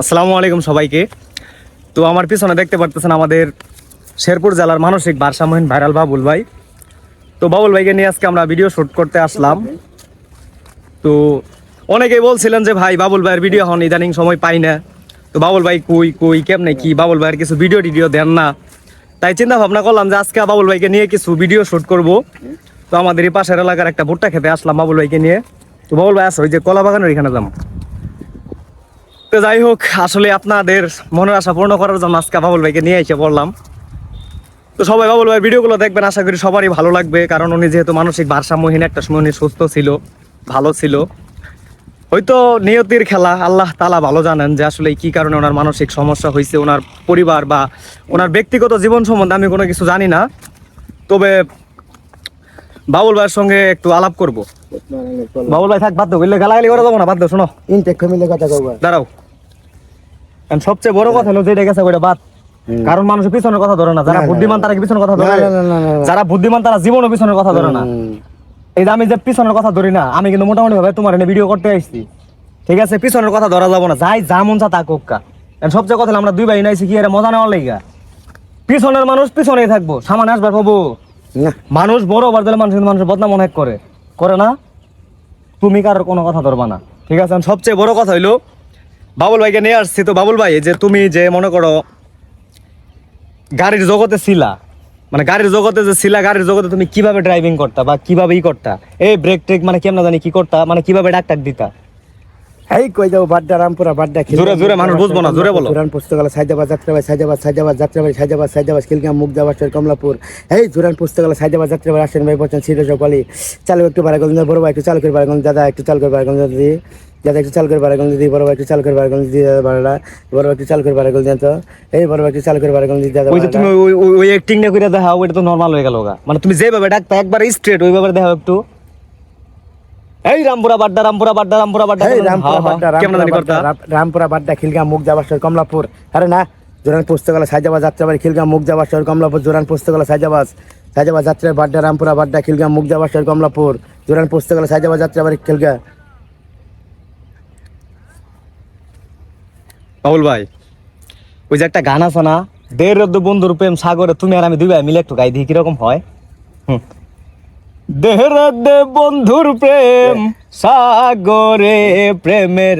আসসালামু আলাইকুম সবাইকে। তো আমার পিছনে দেখতে পারতেছেন আমাদের শেরপুর জেলার মানসিক ভারসাম্যহীন ভাইরাল বাবুল ভাই। তো বাবুল ভাইকে নিয়ে আজকে আমরা ভিডিও শুট করতে আসলাম। তো অনেকেই বলছিলেন যে, ভাই, বাবুল ভাইয়ের ভিডিও হন ইদানিং সময় পাই না। তো বাবুল ভাই, কই কই, কেমনে কি? বাবুল ভাইয়ের কিছু ভিডিও টিডিও দেন না। তাই চিন্তা ভাবনা করলাম যে, আজকে বাবুল ভাইকে নিয়ে কিছু ভিডিও শুট করব। তো আমাদের এই পাশের এলাকার একটা ভুট্টা খেতে আসলাম বাবুল ভাইকে নিয়ে। তো বাবুল ভাই, আসো, ওই যে কলা বাগানের এখানে যাম তো যাই হোক আসলে আপনাদের মনের আশা পূর্ণ করার জন্য আজকে বাবুল ভাইকে নিয়ে এসে পড়লাম। তো সবাই বাবুল ভাই ভিডিওগুলো দেখবেন আশা করি সবারই ভালো লাগবে কারণ উনি যেহেতু মানসিক ভারসাম্যহীন একটা সময় উনি সুস্থ ছিল ভালো ছিল। হয়তো নিয়তির খেলা আল্লাহ তালা ভালো জানেন যে আসলে কি কারণে ওনার মানসিক সমস্যা হয়েছে ওনার পরিবার বা ওনার ব্যক্তিগত জীবন সম্বন্ধে আমি কোনো কিছু জানি না। তবে বাবুল ভাইয়ের সঙ্গে একটু আলাপ করব। বাবুল ভাই থাক বাধ্য বললে গালাগালি করে যাব না বাধ্য শোনো। ইনটেক কথা দাঁড়াও। কারণ সবচেয়ে বড় কথা হলো যেটা গেছে ওইটা বাদ। কারণ মানুষের পিছনের কথা ধরে না। যারা বুদ্ধিমান তারা কি পিছনের কথা ধরে। যারা বুদ্ধিমান তারা জীবনও পিছনের কথা ধরে না। এই যে আমি যে পিছনের কথা ধরি না আমি কিন্তু মোটামুটি ভাবে তোমার এনে ভিডিও করতে আসছি। ঠিক আছে? পিছনের কথা ধরা যাব না। যাই যা মন চা তা কোক্কা সবচেয়ে কথা আমরা দুই ভাই নাইছি কি এর মজা নেওয়ার লেগা? পিছনের মানুষ পিছনেই থাকব। সামান আসবার পাবো। মানুষ বড় হবার দিলে মানুষ কিন্তু মানুষের বদনাম অনেক করে। করে না? তুমি কারোর কোনো কথা ধরবা না। ঠিক আছে? সবচেয়ে বড় কথা হইল বাবুল ভাইকে নিয়ে আসছি। তো বাবুল ভাই যে তুমি যে মনে করো গাড়ির জগতে ছিলা মানে গাড়ির জগতে যে ছিলা গাড়ির জগতে তুমি কীভাবে ড্রাইভিং করতা বা কীভাবে ই করতা? এই ব্রেক ট্রেক মানে কেমন জানি কি করতা মানে কীভাবে ডাক্তার দিতা? এই কই বাড্ডা রামপুরা বাড্ডা জোরে জোরে মানুষ বুঝব না, জোরে বলো। জোরান পুস্তকালয় সাইদাবাদ যাত্রাবাড়ি সাইদাবাদ সাইদাবাদ যাত্রাবাড়ি সাইদাবাদ সাইদাবাদ খিলগাম কমলাপুর। এই জোরান পুস্তকালয় সাইদাবাদ যাত্রাবাড়ি আসেন ভাই বলছেন সিরিজ কলি চালু একটু বারাগঞ্জ বড় ভাই একটু চালু করে বারাগঞ্জ দাদা একটু চালু করে বারাগঞ্জ দিদি দাদা একটু চালু করে বারাগঞ্জ দিদি বড় একটু চালু করে বারাগঞ্জ দিদি দাদা বাড়া বড় একটু চালু করে বারাগঞ্জ দেন তো। এই বড় একটু চালু করে বারাগঞ্জ দিদি দাদা ওই যে বাড়া। তুমি ওই- ওই- অ্যাক্টিং না করে দেখাও ওইটা তো নর্মাল হয়ে গেল মানে তুমি যেভাবে ডাকতা একবার স্ট্রেট ওইভাবে দেখাও একটু। এই রামপুরা বাড্ডা রামপুরা বাড্ডা রামপুরা বাড্ডা এই রামপুরা বাড্ডা কেমন জানি রামপুরা করতা বাড্ডা, রামপুরা মুগদাবাদ কমলাপুর। আরে না জোরান পুস্তকালয় সাইজাবাদ যাত্রাবাড়ি খিলগাম মুগদাবাদ কমলাপুর জোরান পুস্তকালয় সাইজাবাদ। সাইজাবাদ যাত্রা বাড্ডা রামপুরা বাড্ডা মুগদাবাদ কমলাপুর। জোরান সাইজাবাদ যাত্রাবাড়ি খিলগা বাবুল ভাই ওই যে একটা গান আছে না দেড় রদ্দ বন্ধুর প্রেম সাগরে তুমি আর আমি দুই ভাই মিলে একটু গাই দিই কীরকম হয় হুম। দেহের দে বন্ধুর প্রেম সাগরে প্রেমের